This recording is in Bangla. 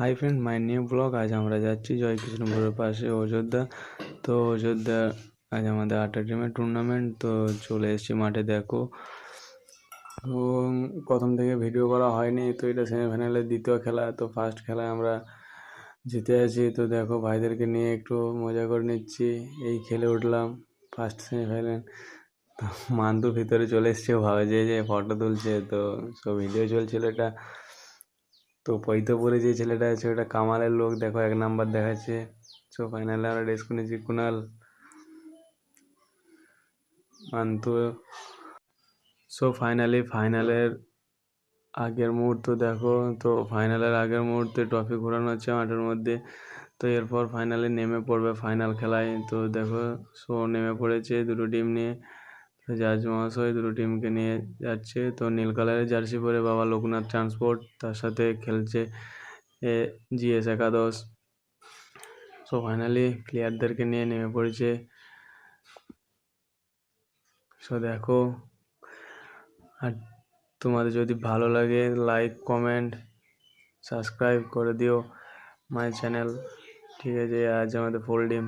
Hi friend my new blog আজ আমরা যাচ্ছি জয় কৃষ্ণপুরের পাশে অযোধ্যা। তো অযোধ্যা, আজ আমাদের আটটা টিমের টুর্নামেন্ট তো চলে এসেছি মাঠে, দেখো। তো প্রথম থেকে ভিডিও করা হয়নি, তো এটা সেমিফাইনালের দ্বিতীয় খেলা। তো ফার্স্ট খেলায় আমরা জিতে আছি। তো দেখো, ভাইদেরকে নিয়ে একটু মজা করে নিচ্ছি। এই খেলে উঠলাম ফার্স্ট সেমিফাইনাল মান্তু ভিতরে চলে এসছে, ভাবে যে যে ফটো তুলছে, তো সব ভিডিও চলছিল এটা। তো পৈতপুরে যে ছেলেটা আছে, ওটা কামালের লোক। দেখো, এক নাম্বার দেখাচ্ছে। সো ফাইনালে আমরা রেস করেছি কুনাল। মান্তু সো ফাইনালি ফাইনালের আগের মুহূর্ত, দেখো। তো ফাইনালের আগের মুহূর্তে ট্রফি ঘোরানো হচ্ছে মাঠের মধ্যে। তো এরপর ফাইনালে নেমে পড়বে ফাইনাল খেলায়। তো দেখো সো নেমে পড়েছে দুটো টিম নিয়ে। জাজ মহাশয় দুটো টিমকে নিয়ে যাচ্ছে। তো নীল কালারের জার্সি পরে বাবা লোকনাথ ট্রান্সপোর্ট, তার সাথে খেলছে জিএস একাদশ। সো ফাইনালি প্লেয়ারদেরকে নিয়ে নেমে পড়েছে। সো দেখো, আর তোমাদের যদি ভালো লাগে লাইক কমেন্ট সাবস্ক্রাইব করে দিও মাই চ্যানেল ঠিক আছে, আজ আমাদের ফুল টিম